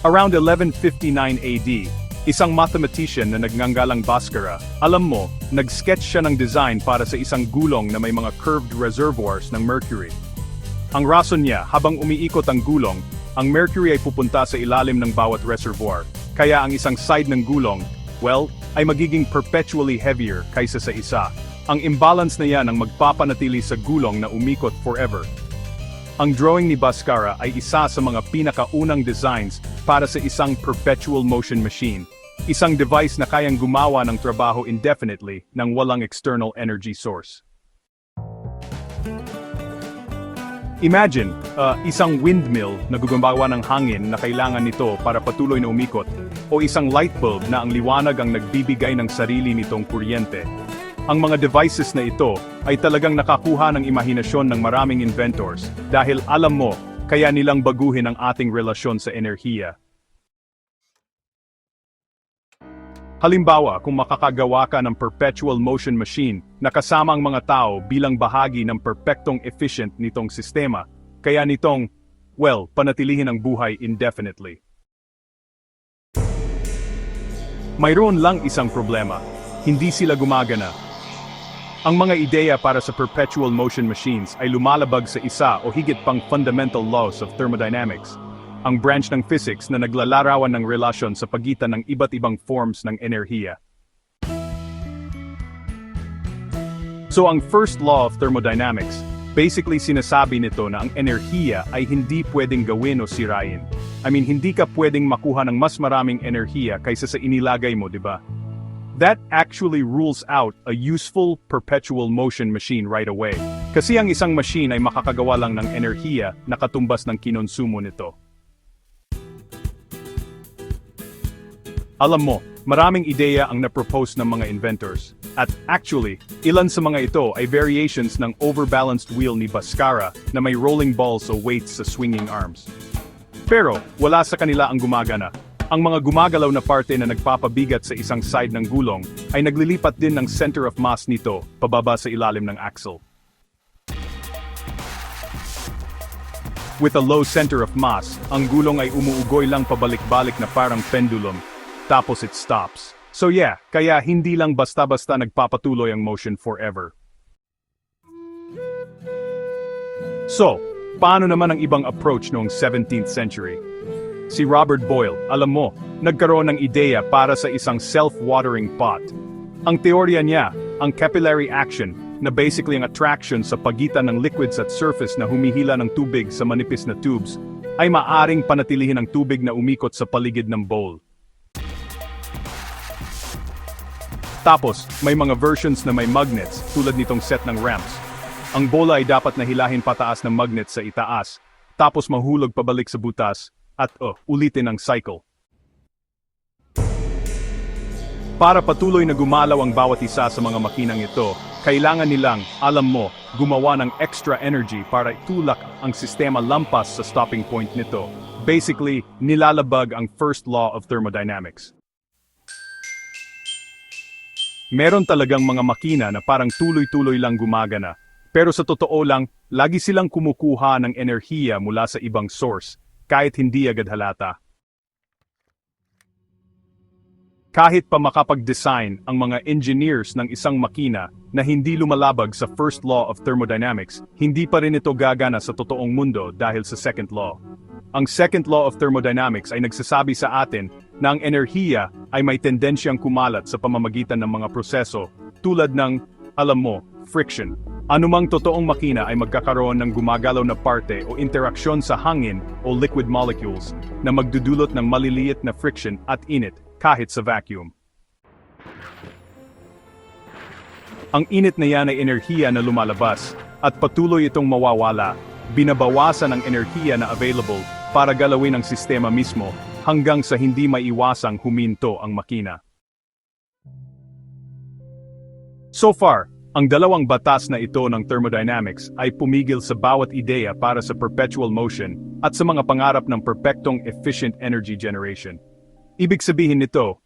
Around 1159 AD, isang mathematician na nagngangalang Bhaskara, alam mo, nag-sketch siya ng design para sa isang gulong na may mga curved reservoirs ng mercury. Ang rason niya, habang umiikot ang gulong, ang mercury ay pupunta sa ilalim ng bawat reservoir, kaya ang isang side ng gulong, well, ay magiging perpetually heavier kaysa sa isa. Ang imbalance na yan ang magpapanatili sa gulong na umikot forever. Ang drawing ni Bhaskara ay isa sa mga pinakaunang designs para sa isang perpetual motion machine, isang device na kayang gumawa ng trabaho indefinitely nang walang external energy source. Imagine, uh, isang windmill na gumagawa ng hangin na kailangan nito para patuloy na umikot, o isang light bulb na ang liwanag ang nagbibigay ng sarili nitong kuryente. Ang mga devices na ito ay talagang nakakuha ng imahinasyon ng maraming inventors dahil alam mo, kaya nilang baguhin ang ating relasyon sa enerhiya. Halimbawa, kung makakagawa ka ng perpetual motion machine na kasama ang mga tao bilang bahagi ng perpektong efficient nitong sistema, kaya nitong, well, panatilihin ang buhay indefinitely. Mayroon lang isang problema, hindi sila gumagana. Ang mga ideya para sa perpetual motion machines ay lumalabag sa isa o higit pang fundamental laws of thermodynamics, ang branch ng physics na naglalarawan ng relasyon sa pagitan ng iba't ibang forms ng enerhiya. So ang first law of thermodynamics, basically sinasabi nito na ang enerhiya ay hindi pwedeng gawin o sirain. I mean, hindi ka pwedeng makuha ng mas maraming enerhiya kaysa sa inilagay mo, di ba? That actually rules out a useful perpetual motion machine right away. Kasi ang isang machine ay makakagawa lang ng enerhiya na katumbas ng kinonsumo nito. Alam mo, maraming ideya ang napropose ng mga inventors. At actually, ilan sa mga ito ay variations ng overbalanced wheel ni Bhaskara na may rolling balls o weights sa swinging arms. Pero, wala sa kanila ang gumagana. Ang mga gumagalaw na parte na nagpapabigat sa isang side ng gulong ay naglilipat din ng center of mass nito pababa sa ilalim ng axle. With a low center of mass, ang gulong ay umuugoy lang pabalik-balik na parang pendulum, tapos it stops. So yeah, kaya hindi lang basta-basta nagpapatuloy ang motion forever. So, paano naman ang ibang approach noong 17th century? Si Robert Boyle, alam mo, nagkaroon ng ideya para sa isang self-watering pot. Ang teorya niya, ang capillary action, na basically ang attraction sa pagitan ng liquids at surface na humihila ng tubig sa manipis na tubes, ay maaring panatilihin ang tubig na umikot sa paligid ng bowl. Tapos, may mga versions na may magnets tulad nitong set ng ramps. Ang bola ay dapat na hilahin pataas ng magnet sa itaas, tapos mahulog pabalik sa butas, at oh, ulitin ang cycle. Para patuloy na gumalaw ang bawat isa sa mga makinang ito, kailangan nilang, alam mo, gumawa ng extra energy para itulak ang sistema lampas sa stopping point nito. Basically, nilalabag ang first law of thermodynamics. Meron talagang mga makina na parang tuloy-tuloy lang gumagana, pero sa totoo lang, lagi silang kumukuha ng enerhiya mula sa ibang source, kahit hindi agad halata. Kahit pa makapag-design ang mga engineers ng isang makina na hindi lumalabag sa first law of thermodynamics, hindi pa rin ito gagana sa totoong mundo dahil sa second law. Ang second law of thermodynamics ay nagsasabi sa atin na ang enerhiya ay may tendensyang kumalat sa pamamagitan ng mga proseso tulad ng, alam mo, friction. Anumang totoong makina ay magkakaroon ng gumagalaw na parte o interaksyon sa hangin o liquid molecules na magdudulot ng maliliit na friction at init kahit sa vacuum. Ang init na yan ay enerhiya na lumalabas at patuloy itong mawawala, binabawasan ang enerhiya na available para galawin ang sistema mismo hanggang sa hindi maiwasang huminto ang makina. So far, ang dalawang batas na ito ng thermodynamics ay pumigil sa bawat ideya para sa perpetual motion at sa mga pangarap ng perpektong efficient energy generation. Ibig sabihin nito,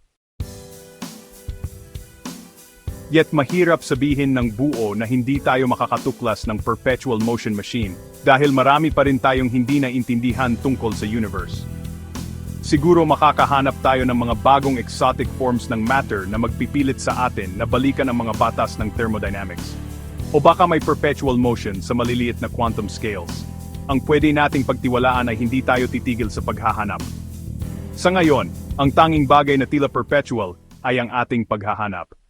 Yet mahirap sabihin ng buo na hindi tayo makakatuklas ng perpetual motion machine dahil marami pa rin tayong hindi naintindihan tungkol sa universe. Siguro makakahanap tayo ng mga bagong exotic forms ng matter na magpipilit sa atin na balikan ang mga batas ng thermodynamics. O baka may perpetual motion sa maliliit na quantum scales. Ang pwede nating pagtiwalaan ay hindi tayo titigil sa paghahanap. Sa ngayon, ang tanging bagay na tila perpetual ay ang ating paghahanap.